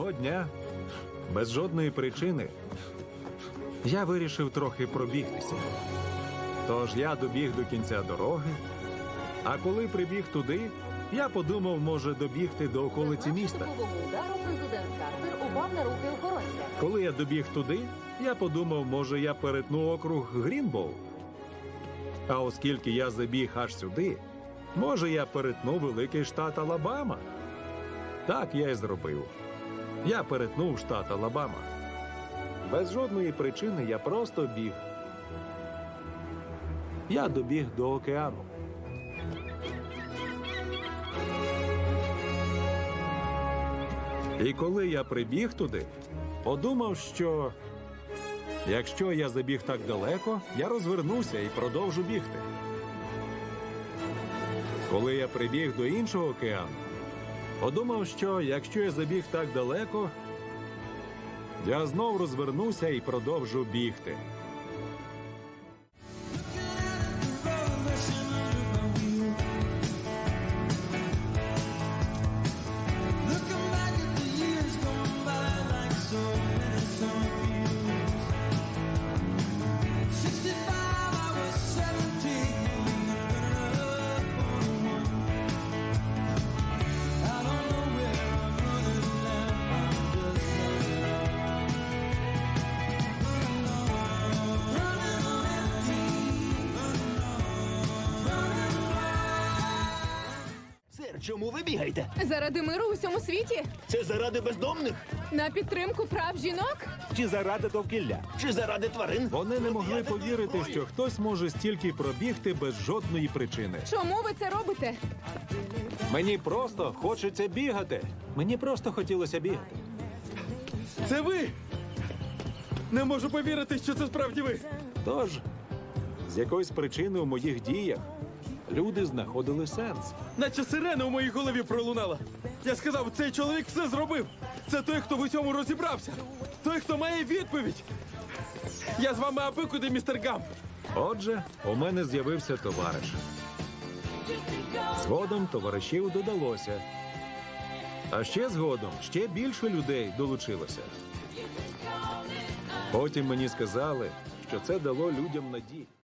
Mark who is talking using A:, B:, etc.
A: Одного дня, без жодної причини, я вирішив трохи пробігтися. Тож я добіг до кінця дороги, а коли прибіг туди, я подумав, може добігти до околиці міста. Коли я добіг туди, я подумав, може я перетну округ Грінбоу. А оскільки я забіг аж сюди, може я перетну великий штат Алабама. Так я й зробив. Я перетнув штат Алабама. Без жодної причини я просто біг. Я добіг до океану. І коли я прибіг туди, подумав, що якщо я забіг так далеко, я розвернуся і продовжу бігти. Коли я прибіг до іншого океану, подумав, що якщо я забіг так далеко, я знов розвернуся і продовжу бігти.
B: Чому ви бігаєте?
C: Заради миру у всьому світі?
B: Це заради бездомних?
C: На підтримку прав жінок?
B: Чи заради довкілля? Чи заради тварин?
A: Вони не могли повірити, що хтось може стільки пробігти без жодної причини.
C: Чому ви це робите?
A: Мені просто хочеться бігати. Мені просто хотілося бігати.
D: Це ви! Не можу повірити, що це справді ви.
A: Тож, з якоїсь причини у моїх діях люди знаходили сенс.
D: Наче сирена у моїй голові пролунала. Я сказав, цей чоловік все зробив. Це той, хто в усьому розібрався. Той, хто має відповідь. Я з вами аби куди, містер Гамп.
A: Отже, у мене з'явився товариш. Згодом товаришів додалося. А ще згодом ще більше людей долучилося. Потім мені сказали, що це дало людям надію.